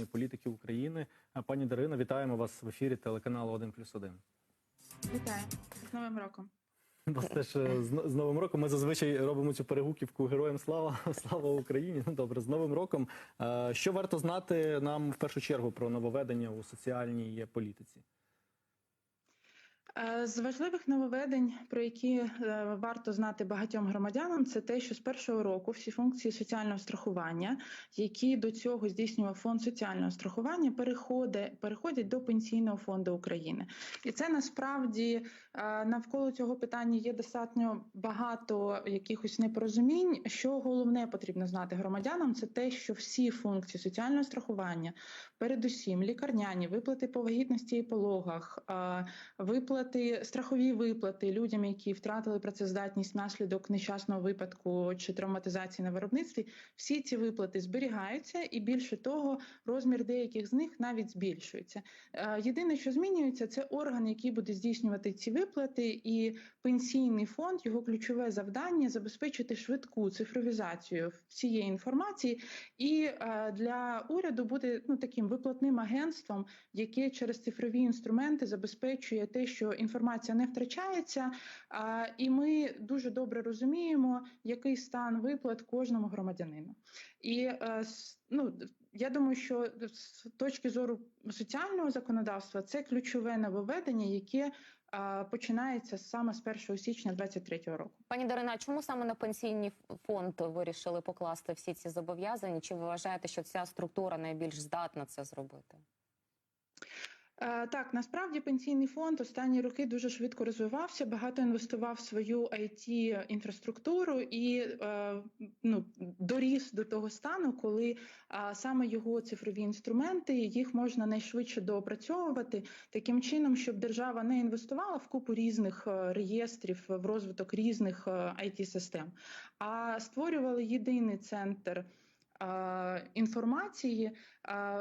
політики України. Пані Дарина, вітаємо вас в ефірі телеканалу 1+,1. Вітаю з Новим роком. Вас теж е, з, з Новим роком. Ми зазвичай робимо цю перегуківку Героям слава, слава Україні. Ну добре, з Новим роком. Е, Що варто знати нам в першу чергу про нововведення у соціальній політиці? Е, З важливих нововведень, про які е, варто знати багатьом громадянам, це те, що з першого року всі функції соціального страхування, які до цього здійснював фонд соціального страхування, переходить, переходять до пенсійного фонду України. І це насправді е, навколо цього питання є достатньо багато якихось непорозумінь. Що головне потрібно знати громадянам, це те, що всі функції соціального страхування, передусім лікарняні виплати по вагітності і пологах, виплати, страхові виплати людям, які втратили працездатність внаслідок нещасного випадку чи травматизації на виробництві. Всі ці виплати зберігаються, і більше того, розмір деяких з них навіть збільшується. Єдине, що змінюється, це орган, який буде здійснювати ці виплати, і пенсійний фонд його ключове завдання забезпечити швидку цифровізацію цієї інформації, і для уряду буде ну таким виплатним агентством, яке через цифрові інструменти забезпечує те, що інформація не втрачається. І ми дуже добре розуміємо, який стан виплат кожному громадянину. І е, ну, я думаю, що з точки зору соціального законодавства це ключове нововведення, яке починається саме з 1 січня 2023 року. Пані Дарина, чому саме на пенсійний фонд вирішили покласти всі ці зобов'язання? Чи ви вважаєте, що ця структура найбільш здатна це зробити? Е, Так, насправді пенсійний фонд останні роки дуже швидко розвивався, багато інвестував в свою it інфраструктуру і е, ну, доріс до того стану, коли саме його цифрові інструменти їх можна найшвидше доопрацьовувати таким чином, щоб держава не інвестувала в купу різних е, реєстрів в розвиток різних it систем а створювали єдиний центр. Інформації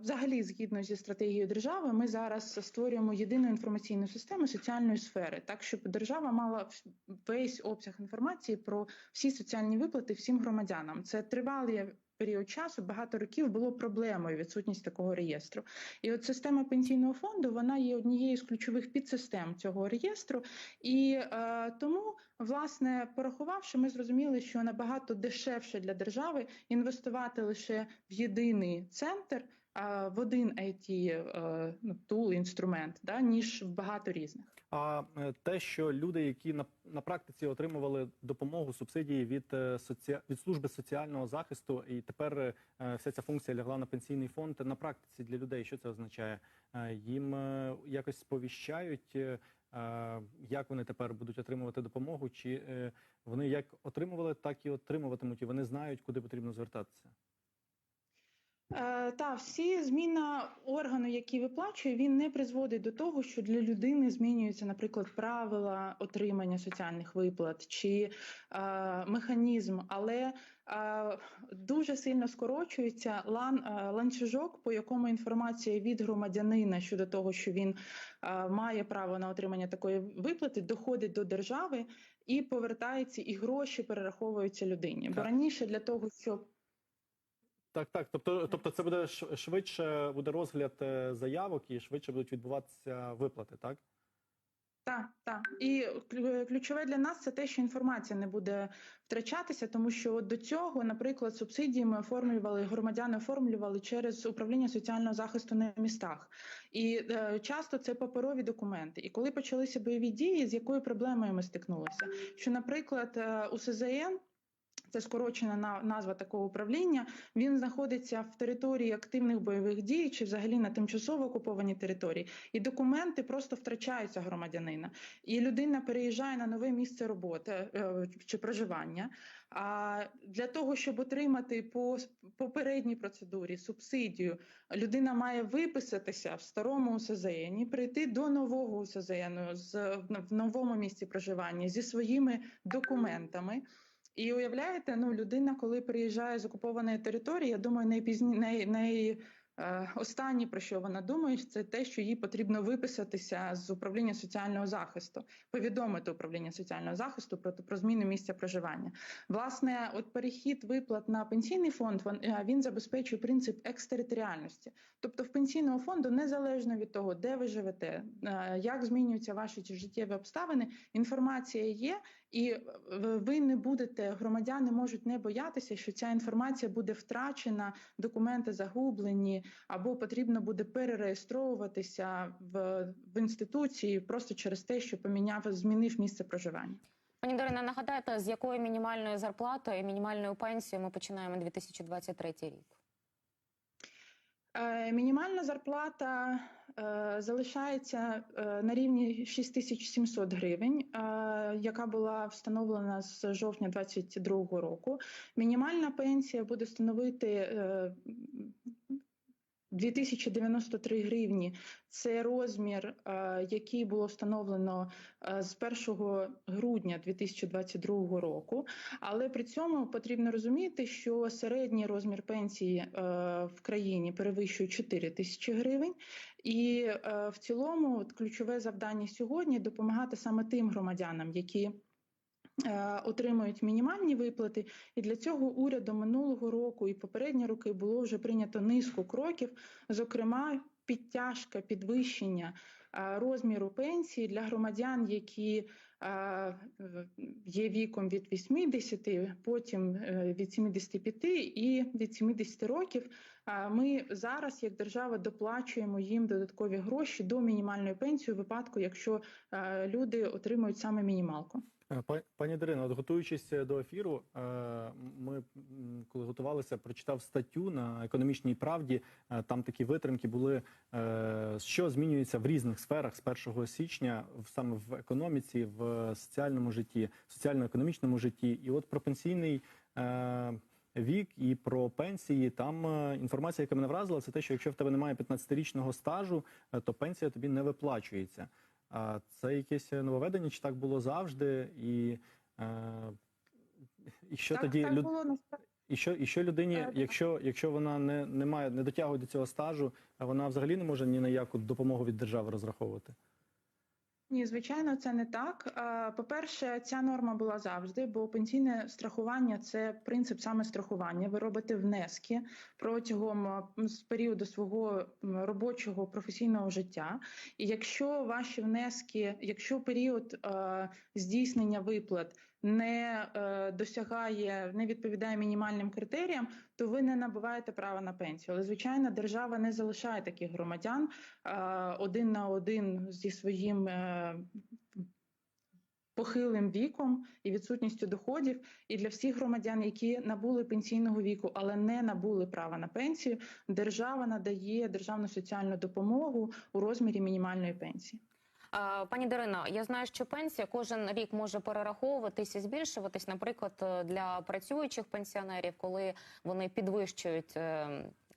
Взагалі, згідно зі стратегією держави, ми зараз створюємо єдину інформаційну систему соціальної сфери, так щоб держава мала весь обсяг інформації про всі соціальні виплати всім громадянам. Це тривалий період часу, багато років було проблемою відсутність такого реєстру. І от система пенсійного фонду вона є однією з ключових підсистем цього реєстру. І е, тому, власне, порахувавши, ми зрозуміли, що набагато дешевше для держави інвестувати лише в єдиний центр. В один IT е, ну, тул, інструмент, да, ніж в багато різних. А е, те, що люди, які на, на практиці отримували допомогу субсидії від, е, соці... від служби соціального захисту, і тепер вся ця функція лягла на пенсійний фонд. На практиці для людей що це означає? Їм якось сповіщають, як вони тепер будуть отримувати допомогу, чи вони як отримували, так і отримуватимуть, і вони знають, куди потрібно звертатися. Е, та всі зміна органу, який виплачує, він не призводить до того, що для людини змінюються, наприклад, правила отримання соціальних виплат чи е, механізм, але е, дуже сильно скорочується лан, е, ланцюжок, по якому інформація від громадянина щодо того, що він е, має право на отримання такої виплати, доходить до держави і повертається, і гроші перераховуються людині. Бо раніше для того, щоб Так, так. Тобто, тобто, це буде швидше буде розгляд е, заявок і швидше будуть відбуватися виплати, так? Так, так. І ключове для нас це те, що інформація не буде втрачатися, тому що от до цього, наприклад, субсидії ми оформлювали, громадяни оформлювали через управління соціального захисту на містах. І е, часто це паперові документи. І коли почалися бойові дії, з якою проблемою ми стикнулися? Що, наприклад, е, у СЗН. Це скорочена на- назва такого управління. Він знаходиться в території активних бойових дій чи взагалі на тимчасово окупованій території, і документи просто втрачаються громадянина. І людина переїжджає на нове місце роботи е, чи проживання. А для того, щоб отримати по попередній процедурі субсидію, людина має виписатися в старому УСЗН, прийти до нового УСЗН з в новому місці проживання зі своїми документами. І уявляєте, ну людина, коли приїжджає з окупованої території, я думаю, найпізні най, най, Останнє, про що вона думає, це те, що їй потрібно виписатися з управління соціального захисту, повідомити управління соціального захисту про, про зміну місця проживання. Власне, от перехід виплат на пенсійний фонд е, він забезпечує принцип екстериторіальності. Тобто, в пенсійного фонду, незалежно від того, де ви живете, е, як змінюються ваші життєві обставини, інформація є, і е, ви не будете, громадяни можуть не боятися, що ця інформація буде втрачена, документи загублені, або потрібно буде перереєстровуватися в, в інституції просто через те, що поміняв, змінив місце проживання. Пані Дарина, нагадайте, з якою мінімальною зарплатою і мінімальною пенсією ми починаємо 2023 рік? Е, Мінімальна зарплата е, залишається е, на рівні 6700 гривень, яка була встановлена з жовтня 2022 року. Мінімальна пенсія буде становити 2093 гривні. Це розмір, е, який було встановлено е, з 1 грудня 2022 року. Але при цьому потрібно розуміти, що середній розмір пенсії е, в країні перевищує 4 тисячі гривень, і в цілому ключове завдання сьогодні допомагати саме тим громадянам, які Отримують мінімальні виплати, і для цього урядом минулого року і попередні роки було вже прийнято низку кроків, зокрема підтяжка підвищення е, розміру пенсії для громадян, які е, є віком від 80, потім е, від 75 і від 70 років. А Ми зараз, як держава, доплачуємо їм додаткові гроші до мінімальної пенсії у випадку, якщо е, люди отримують саме мінімалку. Е, Пані Дарино, от готуючись до ефіру, е, ми коли готувалися, прочитав статтю на економічній правді. Е, Там такі витримки були, е, що змінюється в різних сферах з 1 січня, саме в економіці, в соціальному житті, соціально-економічному житті. І от про пенсійний. е, Вік і про пенсії там е, інформація, яка мене вразила, це те, що якщо в тебе немає 15-річного стажу, е, то пенсія тобі не виплачується. А це якесь нововведення, чи так було завжди? І, е, і що так, тоді так люд... було і що, і що людині, Е, так. якщо, якщо вона не, не має, не дотягує до цього стажу, вона взагалі не може ні на яку допомогу від держави розраховувати? Ні, звичайно, це не так. По-перше, ця норма була завжди, бо пенсійне страхування це принцип саме страхування. Ви робите внески протягом з періоду свого робочого професійного життя. І якщо ваші внески, якщо період е, здійснення виплат не е, досягає, не відповідає мінімальним критеріям, то ви не набуваєте права на пенсію. Але звичайно, держава не залишає таких громадян е, один на один зі своїм е, похилим віком і відсутністю доходів. І для всіх громадян, які набули пенсійного віку, але не набули права на пенсію, держава надає державну соціальну допомогу у розмірі мінімальної пенсії. Пані Дарина, я знаю, що пенсія кожен рік може перераховуватись і збільшуватись, наприклад, е, для працюючих пенсіонерів, коли вони підвищують е,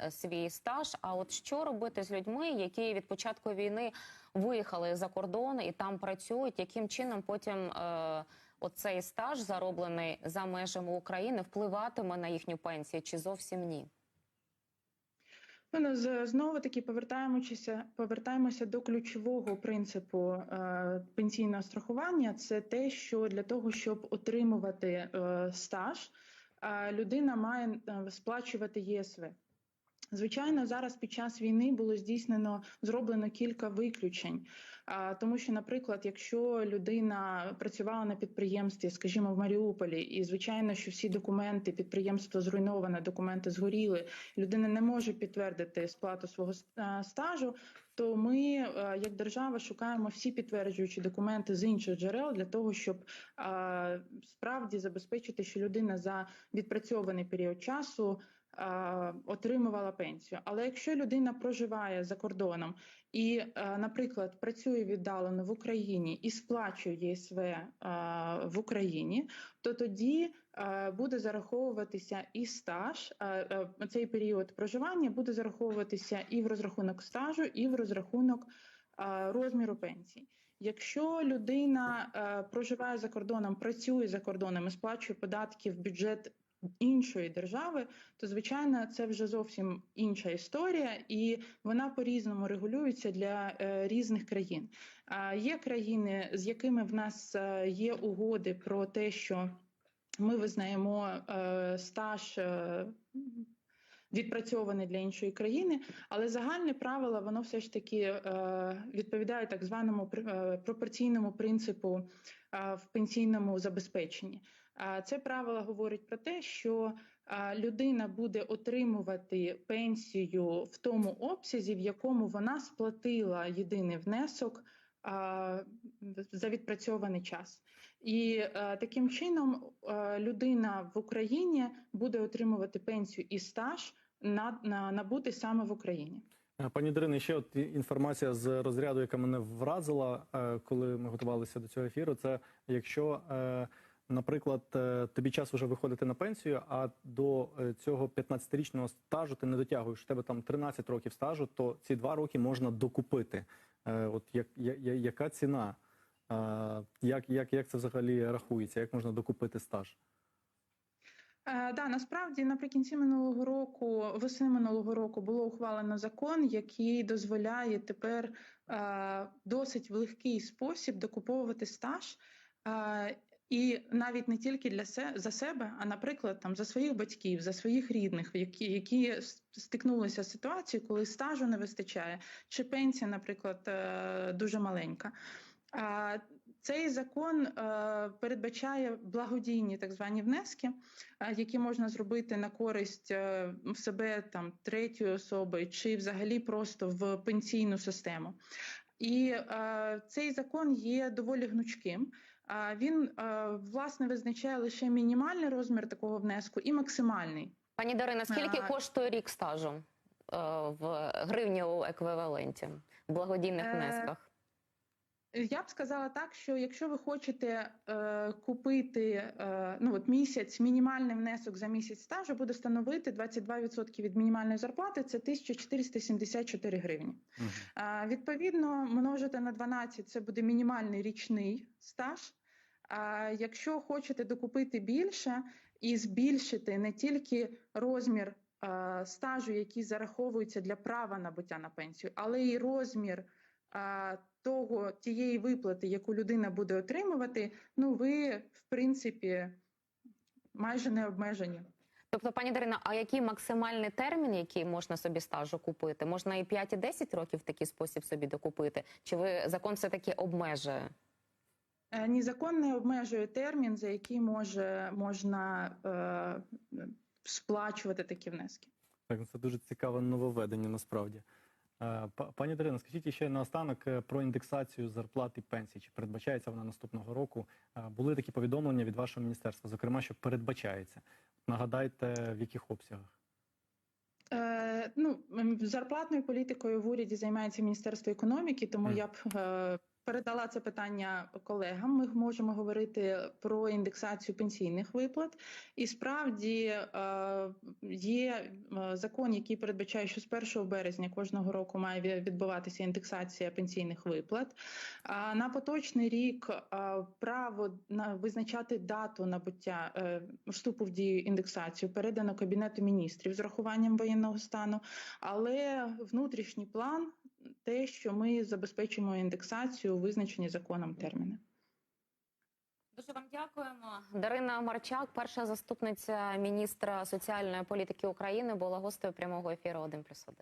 е, свій стаж. А от що робити з людьми, які від початку війни виїхали за кордон і там працюють? Яким чином потім оцей стаж, зароблений за межами України, впливатиме на їхню пенсію, чи зовсім ні? Ну, знову таки повертаємося, повертаємося до ключового принципу е, пенсійного страхування. Це те, що для того, щоб отримувати е, стаж, е, людина має е, сплачувати ЄСВ. Звичайно, зараз під час війни було здійснено зроблено кілька виключень. Тому, що, наприклад, якщо людина працювала на підприємстві, скажімо, в Маріуполі, і звичайно, що всі документи підприємство зруйноване, документи згоріли, людина не може підтвердити сплату свого стажу. То ми, е, як держава, шукаємо всі підтверджуючі документи з інших джерел для того, щоб справді забезпечити, що людина за відпрацьований період часу отримувала пенсію. Але якщо людина проживає за кордоном і, наприклад, працює віддалено в Україні і сплачує ЄСВ в Україні, то тоді буде зараховуватися і стаж. Цей період проживання буде зараховуватися і в розрахунок стажу, і в розрахунок розміру пенсії. Якщо людина проживає за кордоном, працює за кордоном і сплачує податки в бюджет іншої держави, то звичайно це вже зовсім інша історія, і вона по-різному регулюється для е, різних країн. А є країни, з якими в нас е, є угоди про те, що ми визнаємо е, стаж. Відпрацьований для іншої країни, але загальне правило воно все ж таки е, відповідає так званому е, пропорційному принципу е, в пенсійному забезпеченні. Це правило говорить про те, що людина буде отримувати пенсію в тому обсязі, в якому вона сплатила єдиний внесок за відпрацьований час. І таким чином людина в Україні буде отримувати пенсію і стаж на, на набутий саме в Україні. Е, Пані Дарино, ще от інформація з розряду, яка мене вразила, е, коли ми готувалися до цього ефіру. Це якщо, е, наприклад, е, тобі час вже виходити на пенсію, а до е, цього 15-річного стажу ти не дотягуєш, у тебе там 13 років стажу, то ці два роки можна докупити. Е, От як, я- я- яка ціна? Як, як, як це взагалі рахується? Як можна докупити стаж? Е, да, насправді наприкінці минулого року, весни минулого року, було ухвалено закон, який дозволяє тепер е, досить в легкий спосіб докуповувати стаж. Е, і навіть не тільки для се за себе, а наприклад, там за своїх батьків, за своїх рідних, які, які стикнулися з ситуацією, коли стажу не вистачає, чи пенсія, наприклад, е, дуже маленька. Цей закон е, передбачає благодійні так звані внески, е, які можна зробити на користь в себе там третьої особи чи взагалі просто в пенсійну систему. І е, цей закон є доволі гнучким. Він е, власне визначає лише мінімальний розмір такого внеску і максимальний. Пані Дарина, скільки А. коштує рік стажу в гривні у еквіваленті в благодійних Е, внесках? Я б сказала так, що якщо ви хочете е, купити е, ну от місяць, мінімальний внесок за місяць стажу буде становити 22% від мінімальної зарплати, це 1474 гривні. Мгм. А, відповідно, множити на 12 це буде мінімальний річний стаж. А якщо хочете докупити більше і збільшити не тільки розмір а, стажу, який зараховується для права набуття на пенсію, але й розмір того тієї виплати, яку людина буде отримувати, ну ви в принципі майже не обмежені. Тобто, пані Дарина, а який максимальний термін, який можна собі стажу купити? Можна і 5, і 10 років в такий спосіб собі докупити? Чи ви закон все таки обмежує? Е, Ні, закон не обмежує термін, за який може можна е, сплачувати такі внески. Так, це дуже цікаве нововведення насправді. Е, па- Пані Дарина, скажіть ще наостанок е, про індексацію зарплат і пенсій. Чи передбачається вона наступного року? Е, Були такі повідомлення від вашого міністерства, зокрема, що передбачається. Нагадайте, в яких обсягах? Е, ну, зарплатною політикою в уряді займається Міністерство економіки, тому mm. я б передала це питання колегам. Ми можемо говорити про індексацію пенсійних виплат. І справді е, є е, закон, який передбачає, що з 1 березня кожного року має відбуватися індексація пенсійних виплат. На поточний рік е, право на визначати дату набуття вступу в дію індексацію передано Кабінету міністрів з урахуванням воєнного стану, але внутрішній план те, що ми забезпечимо індексацію визначені законом терміни. Дуже вам дякуємо. Дарина Марчак, перша заступниця міністра соціальної політики України, була гостею прямого ефіру 1+,1.